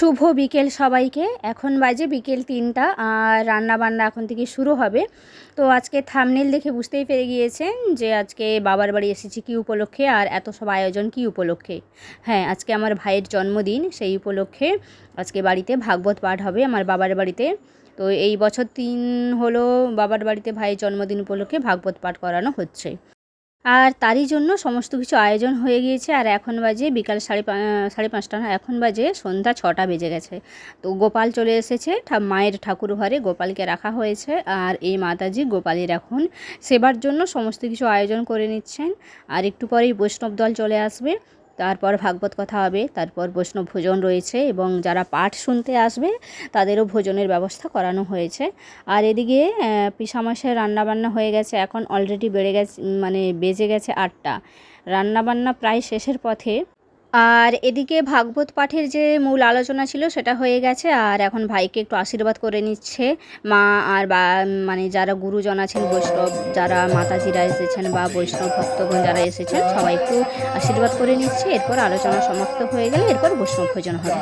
শুভ বিকেল সবাইকে। এখন বাজে বিকেল তিনটা আর রান্নাবান্না এখন থেকে শুরু হবে। তো আজকে থামনেল দেখে বুঝতেই পেরে গিয়েছেন যে আজকে বাবার বাড়ি এসেছি কী উপলক্ষে আর এত সব আয়োজন কী উপলক্ষে। হ্যাঁ আজকে আমার ভাইয়ের জন্মদিন, সেই উপলক্ষে আজকে বাড়িতে ভাগবত পাঠ হবে আমার বাবার বাড়িতে। তো এই বছর তিন হলো বাবার বাড়িতে ভাইয়ের জন্মদিন উপলক্ষে ভাগবত পাঠ করানো হচ্ছে। আর তারই জন্য সমস্ত কিছু আয়োজন হয়ে গিয়েছে। আর এখন বাজে বিকাল সাড়ে সাড়ে পাঁচটা না, এখন বাজে সন্ধ্যা ছটা বেজে গেছে। তো গোপাল চলে এসেছে, ঠা, মায়ের ঠাকুর ঘরে গোপালকে রাখা হয়েছে। আর এই মাতাজি গোপালের এখন সেবার জন্য সমস্ত কিছু আয়োজন করে নিচ্ছেন। আর একটু পরেই বৈষ্ণব দল চলে আসবে। তারপর ভাগবত কথা হবে, তারপর বৈষ্ণব ভোজন রয়েছে এবং যারা পাঠ শুনতে আসবে, তাদেরও ভোজনের ব্যবস্থা করানো হয়েছে। আর এদিকে পিসামাসের রান্নাবান্না হয়ে গেছে, এখন অলরেডি বেড়ে গেছে মানে বেজে গেছে আটটা। রান্নাবান্না প্রায় শেষের পথে আর এদিকে ভাগবত পাঠের যে মূল আলোচনা ছিল সেটা হয়ে গেছে, আর এখন ভাইকে একটু আশীর্বাদ করে নিচ্ছে। মা আর বা মানে যারা গুরুজন আছেন, বৈষ্ণব, যারা মাতাজিরা এসেছেন বা বৈষ্ণব ভক্তগণ যারা এসেছেন, সবাই একটু আশীর্বাদ করে নিচ্ছে। এরপর আলোচনা সমাপ্ত হয়ে গেলে এরপর বৈষ্ণব ভোজন হবে।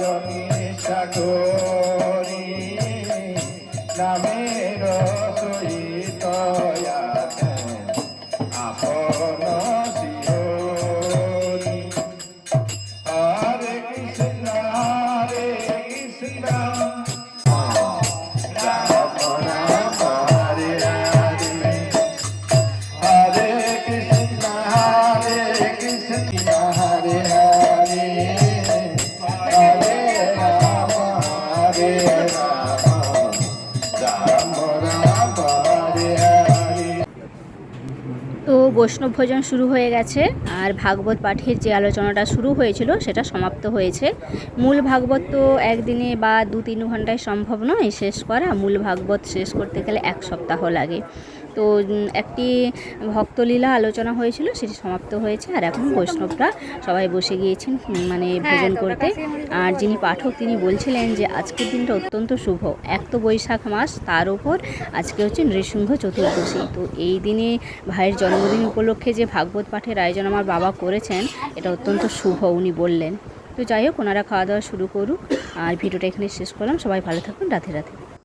নামের বৈষ্ণব ভোজন শুরু হয়ে গেছে আর ভাগবত পাঠের যে আলোচনাটা শুরু হয়েছিল সেটা সমাপ্ত হয়েছে। মূল ভাগবত তো একদিনে বা দু তিন ঘন্টায় সম্ভব নয়, শেষ করা। মূল ভাগবত শেষ করতে গেলে এক সপ্তাহ লাগে। তো একটি ভক্তলীলা আলোচনা হয়েছিল সেটি সমাপ্ত হয়েছে। আর এখন বৈষ্ণবরা সবাই বসে গিয়েছেন মানে ভোজন করতে। আর যিনি পাঠক তিনি বলছিলেন যে আজকের দিনটা অত্যন্ত শুভ। এক তো বৈশাখ মাস তার উপর আজকে হচ্ছে নৃসিংহ চতুর্দশী। তো এই দিনে ভাইয়ের জন্মদিন উপলক্ষে যে ভাগবত পাঠের আয়োজন আমার বাবা করেছেন এটা অত্যন্ত শুভ উনি বললেন। তো যাই হোক ওনারা খাওয়া দাওয়া শুরু করুক। আর ভিডিওটা এখানে শেষ করলাম। সবাই ভালো থাকুন। রাধে রাধে।